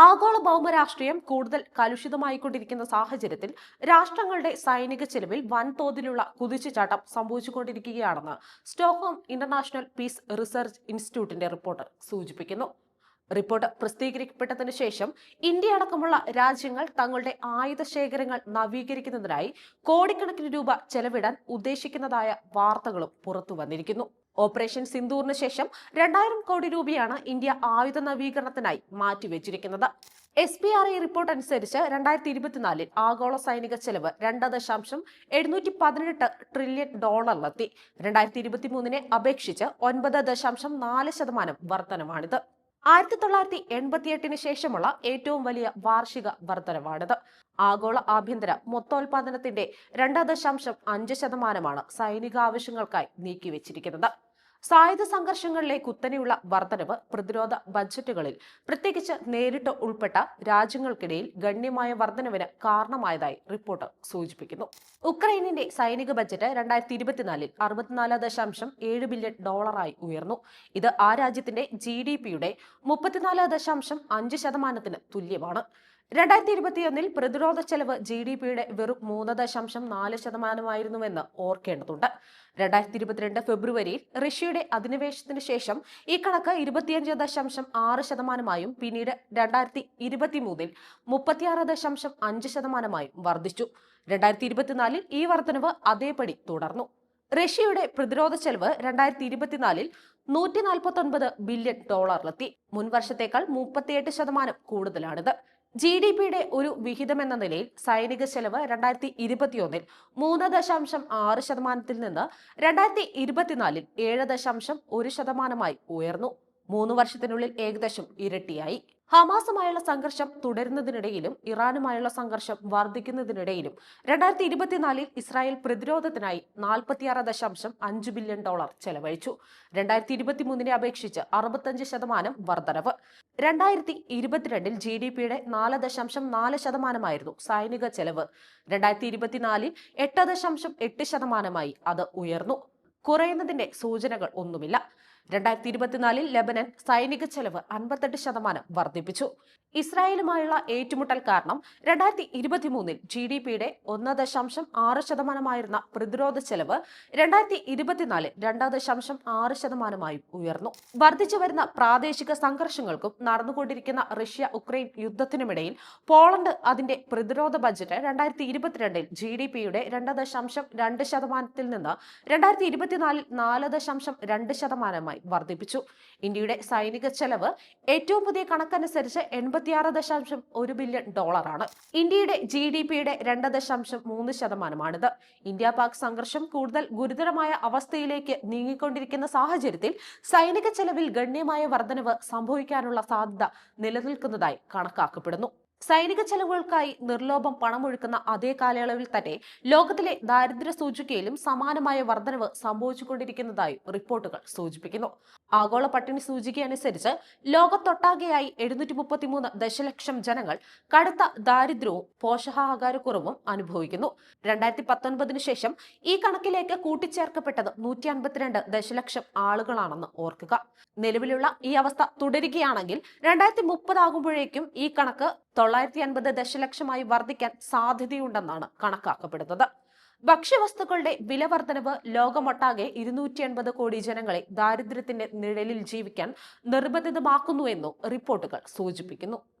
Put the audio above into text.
ആഗോള ഭൗമരാഷ്ട്രീയം കൂടുതൽ കലുഷിതമായിക്കൊണ്ടിരിക്കുന്ന സാഹചര്യത്തിൽ രാഷ്ട്രങ്ങളുടെ സൈനിക ചെലവിൽ വൻതോതിലുള്ള കുതിച്ചുചാട്ടം സംഭവിച്ചുകൊണ്ടിരിക്കുകയാണെന്ന് സ്റ്റോക്ക്ഹോം ഇന്റർനാഷണൽ പീസ് റിസർച്ച് ഇൻസ്റ്റിറ്റ്യൂട്ടിന്റെ റിപ്പോർട്ട് സൂചിപ്പിക്കുന്നു. റിപ്പോർട്ട് പ്രസിദ്ധീകരിക്കപ്പെട്ടതിനു ശേഷം ഇന്ത്യ അടക്കമുള്ള രാജ്യങ്ങൾ തങ്ങളുടെ ആയുധ ശേഖരങ്ങൾ നവീകരിക്കുന്നതിനായി കോടിക്കണക്കിന് രൂപ ചെലവിടാൻ ഉദ്ദേശിക്കുന്നതായ വാർത്തകളും പുറത്തു വന്നിരിക്കുന്നു. ഓപ്പറേഷൻ സിന്ദൂറിന് ശേഷം രണ്ടായിരം കോടി രൂപയാണ് ഇന്ത്യ ആയുധ നവീകരണത്തിനായി മാറ്റിവെച്ചിരിക്കുന്നത്. S P R I report അനുസരിച്ച് രണ്ടായിരത്തി ഇരുപത്തിനാലിൽ ആഗോള സൈനിക ചെലവ് രണ്ട് ദശാംശം എഴുന്നൂറ്റി പതിനെട്ട് ട്രില്യൺ ഡോളറിലെത്തി. രണ്ടായിരത്തി ഇരുപത്തി മൂന്നിനെ അപേക്ഷിച്ച് ഒൻപത് ദശാംശം നാല് ശതമാനം വർധനമാണിത് ആയിരത്തി തൊള്ളായിരത്തി എൺപത്തിയെട്ടിന് ശേഷമുള്ള ഏറ്റവും വലിയ വാർഷിക വർധനവാണിത്. ആഗോള ആഭ്യന്തര മൊത്തോൽപാദനത്തിന്റെ രണ്ട് ദശാംശം അഞ്ച് ശതമാനമാണ് സൈനിക ആവശ്യങ്ങൾക്കായി നീക്കിവെച്ചിരിക്കുന്നത്. സായുധ സംഘർഷങ്ങളിലെ കുത്തനെയുള്ള വർധനവ് പ്രതിരോധ ബജറ്റുകളിൽ പ്രത്യേകിച്ച് നേരിട്ട് ഉൾപ്പെട്ട രാജ്യങ്ങൾക്കിടയിൽ ഗണ്യമായ വർധനവിന് കാരണമായതായി റിപ്പോർട്ട് സൂചിപ്പിക്കുന്നു. ഉക്രൈനിന്റെ സൈനിക ബജറ്റ് രണ്ടായിരത്തി ഇരുപത്തിനാലിൽ അറുപത്തിനാല് ദശാംശം ഏഴ് ബില്യൺ ഡോളറായി ഉയർന്നു. ഇത് ആ രാജ്യത്തിന്റെ ജി ഡി പിയുടെ മുപ്പത്തിനാല് ദശാംശം അഞ്ച് ശതമാനത്തിന് തുല്യമാണ്. രണ്ടായിരത്തി ഇരുപത്തിയൊന്നിൽ പ്രതിരോധ ചെലവ് ജി ഡി പിയുടെ വെറും മൂന്ന് ദശാംശം നാല് ശതമാനമായിരുന്നുവെന്ന് ഓർക്കേണ്ടതുണ്ട്. രണ്ടായിരത്തി ഇരുപത്തിരണ്ട് ഫെബ്രുവരിയിൽ റഷ്യയുടെ അധിനിവേശത്തിന് ശേഷം ഈ കണക്ക് ഇരുപത്തിയഞ്ച് ദശാംശം ആറ് ശതമാനമായും പിന്നീട് രണ്ടായിരത്തി ഇരുപത്തിമൂന്നിൽ മുപ്പത്തിയാറ് ദശാംശം അഞ്ച് ശതമാനമായും വർദ്ധിച്ചു. രണ്ടായിരത്തി ഇരുപത്തിനാലിൽ ഈ വർധനവ് അതേപടി തുടർന്നു. റഷ്യയുടെ പ്രതിരോധ ചെലവ് രണ്ടായിരത്തി ഇരുപത്തിനാലിൽ നൂറ്റി നാൽപ്പത്തി ഒൻപത് ബില്യൺ ഡോളറിലെത്തി. മുൻവർഷത്തേക്കാൾ മുപ്പത്തിയെട്ട് ശതമാനം കൂടുതലാണിത്. ജി ഡി പിയുടെ ഒരു വിഹിതമെന്ന നിലയിൽ സൈനിക ചെലവ് രണ്ടായിരത്തി ഇരുപത്തിയൊന്നിൽ മൂന്ന് ദശാംശം ആറ് ശതമാനത്തിൽ നിന്ന് രണ്ടായിരത്തി ഇരുപത്തിനാലിൽ ഏഴ് ദശാംശം ഒരു ശതമാനമായി ഉയർന്നു. മൂന്ന് വർഷത്തിനുള്ളിൽ ഏകദേശം ഇരട്ടിയായി. ഹമാസുമായുള്ള സംഘർഷം തുടരുന്നതിനിടയിലും ഇറാനുമായുള്ള സംഘർഷം വർദ്ധിക്കുന്നതിനിടയിലും രണ്ടായിരത്തി ഇരുപത്തിനാലിൽ ഇസ്രായേൽ പ്രതിരോധത്തിനായി നാൽപ്പത്തിയാറ് ദശാംശം അഞ്ച് ബില്യൺ ഡോളർ ചെലവഴിച്ചു. രണ്ടായിരത്തി ഇരുപത്തിമൂന്നിനെ അപേക്ഷിച്ച് അറുപത്തഞ്ച് ശതമാനം വർധനവ്. രണ്ടായിരത്തി ഇരുപത്തിരണ്ടിൽ ജി ഡി പിയുടെ നാല് ദശാംശം നാല് ശതമാനമായിരുന്നു സൈനിക ചെലവ്. രണ്ടായിരത്തി ഇരുപത്തിനാലിൽ എട്ട് ദശാംശം എട്ട് ശതമാനമായി അത് ഉയർന്നു. കുറയുന്നതിന്റെ സൂചനകൾ ഒന്നുമില്ല. രണ്ടായിരത്തി ഇരുപത്തിനാലിൽ ലബനൻ സൈനിക ചെലവ് അൻപത്തെട്ട് ശതമാനം വർദ്ധിപ്പിച്ചു. ഇസ്രായേലുമായുള്ള ഏറ്റുമുട്ടൽ കാരണം രണ്ടായിരത്തി ഇരുപത്തിമൂന്നിൽ ജി ഡി പിയുടെ ഒന്ന് ദശാംശം ആറ് ശതമാനമായിരുന്ന പ്രതിരോധ ചെലവ് രണ്ടായിരത്തി ഇരുപത്തിനാലിൽ രണ്ട് ദശാംശം ആറ് ശതമാനമായും ഉയർന്നു. വർദ്ധിച്ചു വരുന്ന പ്രാദേശിക സംഘർഷങ്ങൾക്കും നടന്നുകൊണ്ടിരിക്കുന്ന റഷ്യ ഉക്രൈൻ യുദ്ധത്തിനുമിടയിൽ പോളണ്ട് അതിന്റെ പ്രതിരോധ ബജറ്റ് രണ്ടായിരത്തി ഇരുപത്തിരണ്ടിൽ ജി ഡി പിയുടെ രണ്ട് ദശാംശം രണ്ട് ശതമാനത്തിൽ നിന്ന് രണ്ടായിരത്തി ഇരുപത്തിനാലിൽ നാല് ദശാംശം രണ്ട് ശതമാനമായി വർദ്ധിപ്പിച്ചു. ഇന്ത്യയുടെ സൈനിക ചെലവ് ഏറ്റവും പുതിയ കണക്കനുസരിച്ച് എൺപത്തിയാറ് ദശാംശം ഒരു ബില്യൺ ഡോളറാണ്. ഇന്ത്യയുടെ ജി ഡി പിയുടെ രണ്ട് ദശാംശം മൂന്ന് ശതമാനമാണിത്. ഇന്ത്യ പാക് സംഘർഷം കൂടുതൽ ഗുരുതരമായ അവസ്ഥയിലേക്ക് നീങ്ങിക്കൊണ്ടിരിക്കുന്ന സാഹചര്യത്തിൽ സൈനിക ചെലവിൽ ഗണ്യമായ വർധനവ് സംഭവിക്കാനുള്ള സാധ്യത നിലനിൽക്കുന്നതായി കണക്കാക്കപ്പെടുന്നു. സൈനിക ചെലവുകൾക്കായി നിർലോഭം പണമൊഴുക്കുന്ന അതേ കാലയളവിൽ തന്നെ ലോകത്തിലെ ദാരിദ്ര്യ സൂചികയിലും സമാനമായ വർധനവ് സംഭവിച്ചുകൊണ്ടിരിക്കുന്നതായി റിപ്പോർട്ടുകൾ സൂചിപ്പിക്കുന്നു. ആഗോള പട്ടിണി സൂചിക അനുസരിച്ച് ലോകത്തൊട്ടാകെയായി എഴുന്നൂറ്റി മുപ്പത്തിമൂന്ന് ദശലക്ഷം ജനങ്ങൾ കടുത്ത ദാരിദ്ര്യവും പോഷകാഹാരക്കുറവും അനുഭവിക്കുന്നു. രണ്ടായിരത്തി പത്തൊൻപതിനു ശേഷം ഈ കണക്കിലേക്ക് കൂട്ടിച്ചേർക്കപ്പെട്ടത് നൂറ്റി അൻപത്തിരണ്ട് ദശലക്ഷം ആളുകളാണെന്ന് ഓർക്കുക. നിലവിലുള്ള ഈ അവസ്ഥ തുടരുകയാണെങ്കിൽ രണ്ടായിരത്തി മുപ്പതാകുമ്പോഴേക്കും ഈ കണക്ക് തൊള്ളായിരത്തി അൻപത് ദശലക്ഷമായി വർദ്ധിക്കാൻ സാധ്യതയുണ്ടെന്നാണ് കണക്കാക്കപ്പെടുന്നത്. ഭക്ഷ്യവസ്തുക്കളുടെ വില വർധനവ് ലോകമൊട്ടാകെ ഇരുന്നൂറ്റി എൺപത് കോടി ജനങ്ങളെ ദാരിദ്ര്യത്തിന്റെ നിഴലിൽ ജീവിക്കാൻ നിർബന്ധിതമാക്കുന്നുവെന്നും റിപ്പോർട്ടുകൾ സൂചിപ്പിക്കുന്നു.